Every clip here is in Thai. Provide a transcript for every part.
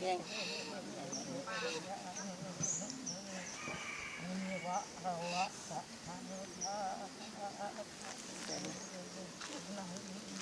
แย่ง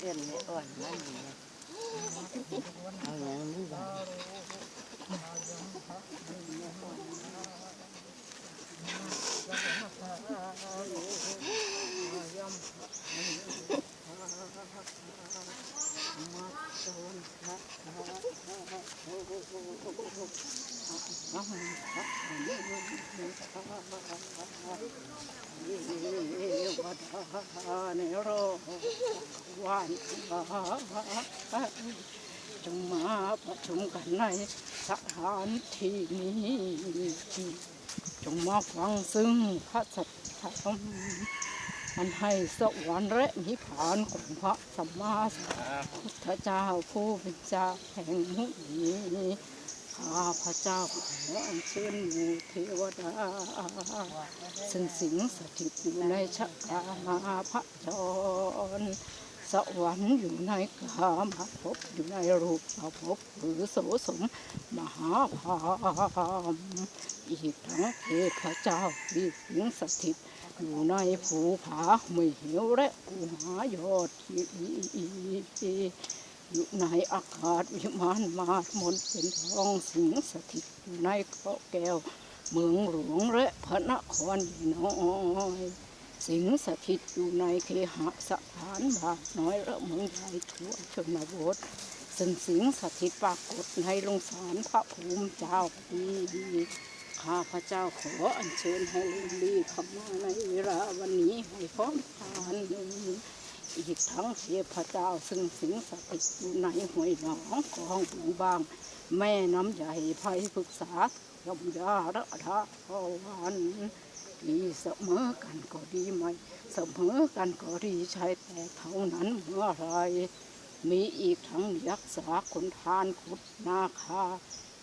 เอ็นไม่อ่อน นั่นนี่เอาอย่างนี้บ้างในโรวันจงมาประชุมกันในสถานที่นี้จงมาฟังซึ่งพระสัทธรรม อันให้สวรรค์และนิพพานของพระสัมมาสัมพุทธเจ้าผู้เป็นเจ้าแห่งมุนี้ข้าพระเจ้าขออัญเชิญมูเทวดาซึ่งสิงสถิตอยู่ในชักกามาพระจรสวรรค์อยู่ในกามาภพอยู่ในรูปภพหรือโสสมมหาภามอีกทั้งเทพเจ้าที่สิงสถิต อยู่ในภูผาไม่เหวและภูหายอดที่อยู่ในอากาศวิมานมาดมนเป็นทองสิงสถิตอยู่ในเกาะแก้ว เมืองหลวงและพระนครน้อยสิงสถิตอยู่ในเคหสถานบาทน้อยและเมืองใหญ่ทั่วชนบทซึ่งสิงสถิตปรากฏในลงสารพระภูมิเจ้านี้ ข้าพระเจ้าขออัญเชิญให้ลุงลีเข้ามาในเวลาวันนี้ให้พร้อมทานอีกทั้งเทพเจ้าซึ่งสิงสถิตอยู่ในห้วยหนองกองบุงบาง แม่น้ำใหญ่ภัยปรึกษายมยาระดาพวันดีเสมอกันก็ดีไหมเสมอกันก็ดีใช่แต่เท่านั้นเมื่อไรมีอีกทั้งยักษ์สาคนทานขุดนาคา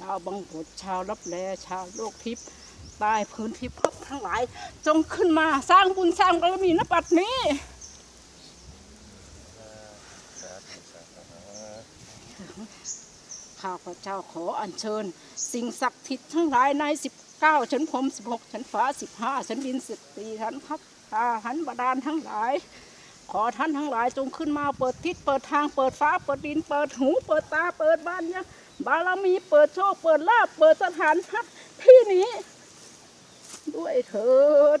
ชาวบังบดชาวรับแลชาวโลกทิพย์ใต้พื้นที่พบทั้งหลาย จงขึ้นมาสร้างบุญสร้างบารมีนปัดนี้ข้าพระเจ้าขออัญเชิญ สิ่งศักดิ์สิทธิ์ทั้งหลายในสิบเก้าชั้นพรมสิบหกชั้นฟ้าสิบห้าชั้นดินสิบสี่ชั้นพับตาหันบาดาลทั้งหลาย ขอท่านทั้งหลายจงขึ้นมาเปิดทิศเปิดทางเปิดฟ้าเปิดดินเปิดหู เปิดตาเปิดบ้านยัง บารมีเปิดโชคเปิดลาบเปิดสถานพักที่นี้ ด้วยเถิด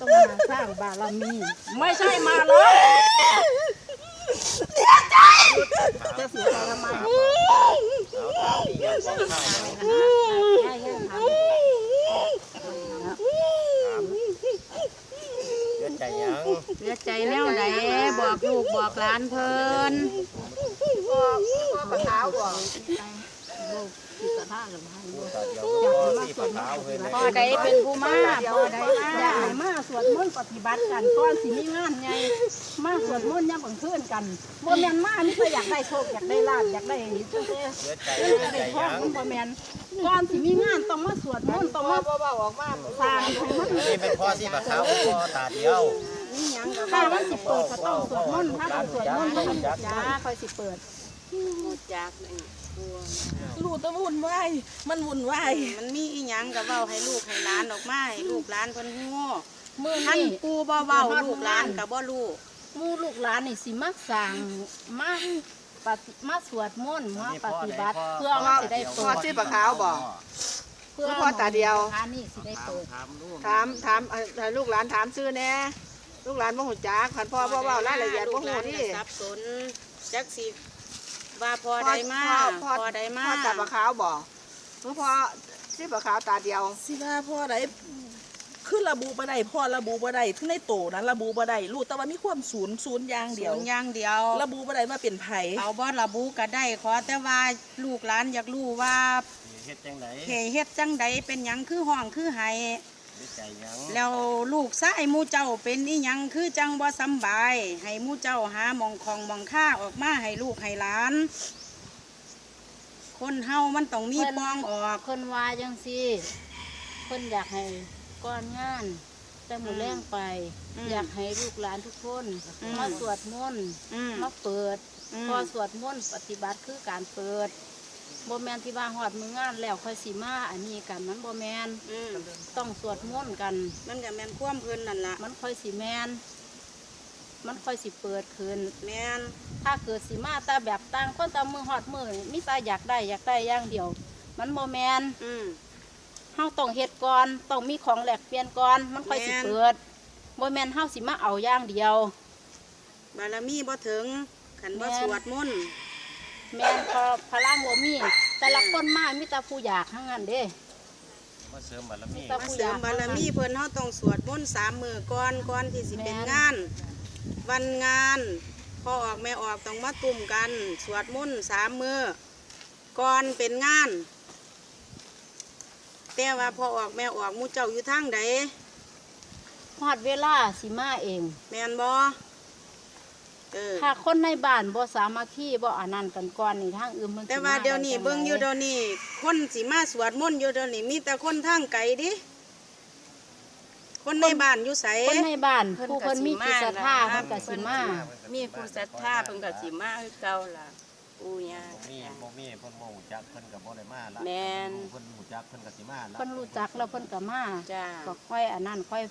ต้องมา สร้างบารมี ไม่ใช่มาเลยจะเสียใจทำไมเสียใจยังเสียใจแนวไหนบอกลูกบอกหลานเพิ่นปะเท้าบอก พ่อใดเป็นผู้มาพ่อใดมาอยากให้มาสวดมนต์ปฏิบัติกันก่อนสิมีงานไงมาสวดมนต์ยามกลางคืนกันบ่แมนมานี่ก็อยากได้โชคอยากได้ลาภอยากได้เจ้าเจ้เสียใจเอยใจได้พ่อยังคุณบ่แมนก่อนสิมีงานต้องมาสวดมนต์ต้องมาเบาออกมาสร้างให้มันนี่เป็นพ่อสี่ปะเท้าพ่อตาเดียวนี่ยังก็ได้มันสิเปิดก็ต้องสวดมนต์ถ้าต้องสวดมนต์ต้องจ้าคอยสิเปิดจากนี่ ลัวลูกแตะวุ่นวายมันวุ่นวายมันมีอีหยังก็เว้าให้ลูกให้หลานออกมาให้ลูกหลานเพิ่นฮู้มื้อท่านนี้ปู่บ่เว้าลูกหลานก็บ่รู้หมู่ลูกหลานนี่สิมาสร้างมาปฏิมาสวดมนต์มาปฏิบัติเพื่อมันสิได้พ่เปิอดชื่อปลาขาวบ่เพื่อพ่อตาเดียวหานี่สิได้เปิดถามลูกถามถามเอ่อให้ลูกหลานถามชื่อแหน่ลูกหลานบ่ฮู้จักคันพ่อบ่เว้ารายละเอียดบ่ลูกหฮู้ลานที่ก็สับสนจักสิ ว่าพอได้มาพ่อพอได้มาพ่อตาปลาขาวบ่หรือพ่อชื่อปลาขาวตาเดียวสิว่าพ่อใดคือระบุบ่ได้พ่อระบุบ่ได้ทั้งในโตนั้นระบุบ่ได้รู้แต่ว่ามีความศูนย์ศูนย์อย่างเดียวศูนย์อย่างเดียว ระบุบ่ได้ว่าเป็นไผเอาบ่ระบุก็ได้ขอแต่ว่าลูกหลานอยากรู้ว่าเฮ็ดจังไดเหเฮ็ดจังใดเป็นหยังคือห้องคือไห้เฮ็ดใจหยัง แล้วลูกชายหมูเจ้าเป็นอีหยังคือจังบ่สำบาย ให้หมูเจ้าหาหมองของหมองค่าออกมาให้ลูกให้หลาน คนเฮามันต้องมีปองออกเพิ่นว่าจังซี่เพิ่นอยากให้ก่อนงานแต่มื้อแรงไปอืมอยากให้ลูกหลานทุกคนอืมมาสวดมนต์อืมมาเปิดอืมพอสวดมนต์ปฏิบัติคือการเปิด บ่แมนที่ว่าฮอดมืองานแล้วค่อยสิมาอันนี้กันมันบ่แมนอืมต้องสวดมนต์กัน มันก็แม่นความเพิ่นนั่นล่ะมันค่อยสิแมนมันค่อยสิเปิดขึ้น แม่นถ้าเกิดสิมาแต่แบบต่างคนต่างมือฮอดมือนี่มีแต่อยากได้อยากได้อย่างเดียว มันบ่แมนอืม เฮาต้องเฮ็ดก่อนต้องมีของแลกเปลี่ยนก่อนมันค่อยสิแม่น เปิดบ่แมนเฮาสิมาเอาอย่างเดียว บารมีบ่ถึงขันบ่แม่น สวดมนต์ แม่นพอพลังบ่มี แต่ละคนมามีแต่ผู้อยากทั้งนั้นเด้ มาเสริมบารมีแต่มาเสริมบารมีเพิ่นเฮาต้องสวดมนต์สามมื้อก่อนก่อนที่สิเป็นงาน วันงานพ่อออกแม่ออกต้องมาตุ่มกัน สวดมนต์สามมื้อก่อนเป็นงาน แต่ว่าพอออกแม่ออกหมูเจ้าอยู่ทางใดฮอดเวลาสิมาเอง แม่นบ่ เออถ้าคนในบ้านบ่สามัคคีบ่อันนั้นกันก่อนนี่ทางอื่นมันสิแต่ว่ามาเดี๋ยวนี้ไจัเบิ่งอยู่ไดเดี๋ยวนี้คนสิมาสวดมนต์อยู่เดี๋ยวนี้มีแต่คนทางไกลดิคนในบ้านอยู่ไสคนในบ้านเพิ่นผู้ก็เพิ่นสิมีจิตศรัทธามาเพิ่นก็สิมามีผู้ศรัทธาเพิ่นก็สิมาคือเก่าล่ะปู่ย่าบ่มีบ่มีเพิ่นบ่ฮู้จักเพิ่นก็บ่ได้มาละแม่นเพิ่นฮู้จักเพิ่นก็สิมาละเพิ่นรู้จักแล้วเพิ่นก็มาจ้าก็ค่อยอันนั้นค่อย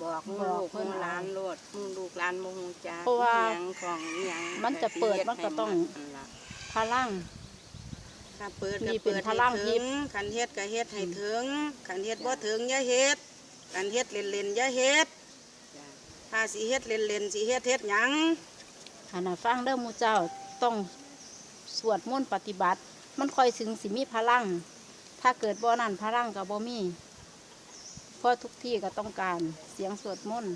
บอกหมู่บอกลูกเพิ่เพิ่นนหลานโลดหมู่ลูกหลานบ่ฮู้จักเพราะว่าอิหยังของอิหยังมันจะเปิดมันก็ต้องให้หมดนั่นล่ะพลังถ้าเปิดนี่ก็เป็นเปิดพลัให้งถึทิงพย์คันเฮ็ดก็เฮ็ดให้ถึงคันเฮ็ดบ่ถึงอย่าเฮ็ดคันเฮ็ดเล่นๆอย่าเฮ็ดจ้าถ้าสิเฮ็ดเล่นๆสิเฮ็ดเฮ็ดหยังอันน่ะฟังเด้อหมู่เจ้าต้องสวดมนต์ปฏิบัติ มันค่อยถึงสิมีพลัง ถ้าเกิดบ่นั้นพลังก็บ่มี เพราะทุกที่ก็ต้องการเสียงสวดมนต์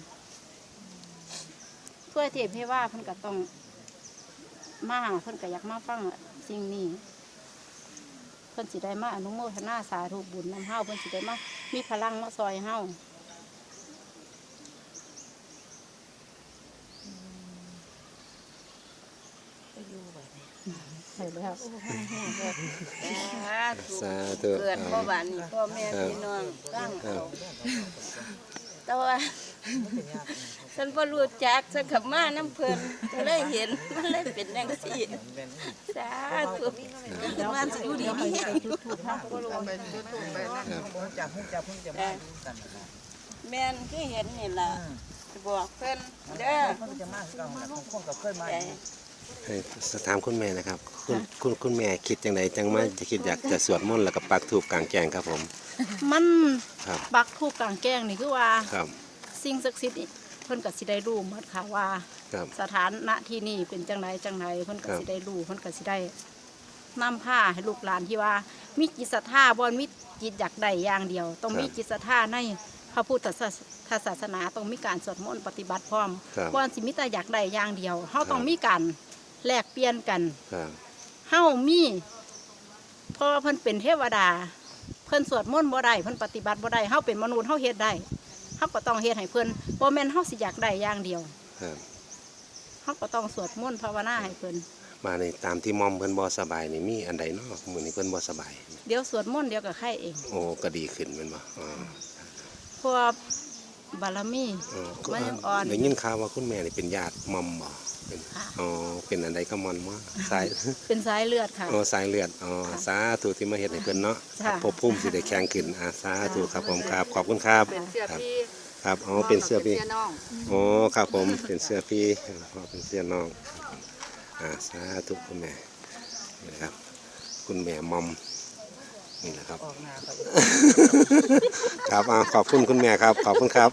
เพื่อเทพให้ว่าเพิ่นก็ต้องมาเพิ่นก็อยากมาฟังสิ่งนี้เพิ่นสิได้มาอนุโมทนาสาธุบุญนำเฮาเพิ่นสิได้มามีพลังมาซอยเฮา เห็นแล้วสาธุสาธุเกิดพ่อบ้านนี่พ่อแม่พี่น้องตั้งเอาแต่ว่าฉันบ่รู้จักฉันขับมาน้ำเพลินก็เลยเห็นมันเลยเป็นจังซี่สาธุว่าสิอยู่ดีมีแรงแม่นคือเห็นนี่ล่ะบอกเพิ่นเด้อแต่ ให้สถามคุณแม่นะครับ คุณคุณคุณแม่คิดจังไดจังมาจะคิดอยากจะสวดมนต์แล้วก็ปักถูกกลางแจ้งครับผม มันครับ ปักทูกกลางแกงนี่คือว่าครับ สิ่งศักดิ์สิทธิ์นี่เพิ่นก็สิได้รู้หมดค่ะว่า ครับ สถานะที่นี่เป็นจังไรจังไรเพิ่นก็ครับสิได้รู้เพิ่นก็สิได้นำผ้าให้ลูกหลานที่ว่า มีจิตศรัทธาบ่มีจิตอยากได้อย่างเดียว ต้องมีจิตศรัทธาในพระพุทธศาสนาต้องมีการสวดมนต์ปฏิบัติพร้อมครับบ่สิมีแต่อยากได้อย่างเดียวเฮาต้องมีการ แลกเปลี่ยนกันครับเฮามีเพราะว่าเพิ่นเป็นเทวดา เพิ่นสวดมนต์บ่ได้เพิ่นปฏิบัติบ่ได้เฮาเป็นมนุษย์เฮาเฮ็ดได้เฮาก็ต้องเฮ็ดให้เพิ่นบ่แม่นเฮาสิอยากได้อย่างเดียวครับเฮาก็ต้องสวดมนต์ภาวนาให้เพิ่นมาในตามที่มอมเพิ่นบ่สบายนี่มีอันใดเนาะมื้อนี้เพิ่นบ่สบาย เดี๋ยวสวดมนต์เดี๋ยวก็ไข้เอง โอ้ก็ดีขึ้นแม่นบ่อ๋อ เพราะว่า บารมีอ๋อก็มันยังอ่อน ได้ยินข่าวว่าคุณแม่นี่เป็นญาติมอมบ่เป็นค่ะ อ๋อเป็นอันใดก็มอนบ่สาย เป็นสายเลือดค่ะ อ๋อสายเลือดอ๋อสาธุที่มาเฮ็ดให้เพิ่นเนาะค่ะภพภูมิสิได้แข็งขึ้นอ่าสาธุครับผมครับขอบคุณครับเป็นเสื้อครับพี่ครับอ๋อเป็นเสื้อพี่เสื้อน้องอ๋อครับผมเป็นเสื้อพี่อ๋อเป็นเสื้อน้องอ่าสาธุคุณแม่นี่นะครับ คุณแม่มอม นี่แหละครับ ครับอ่าขอบคุณคุณแม่ครับ ขอบคุณครับ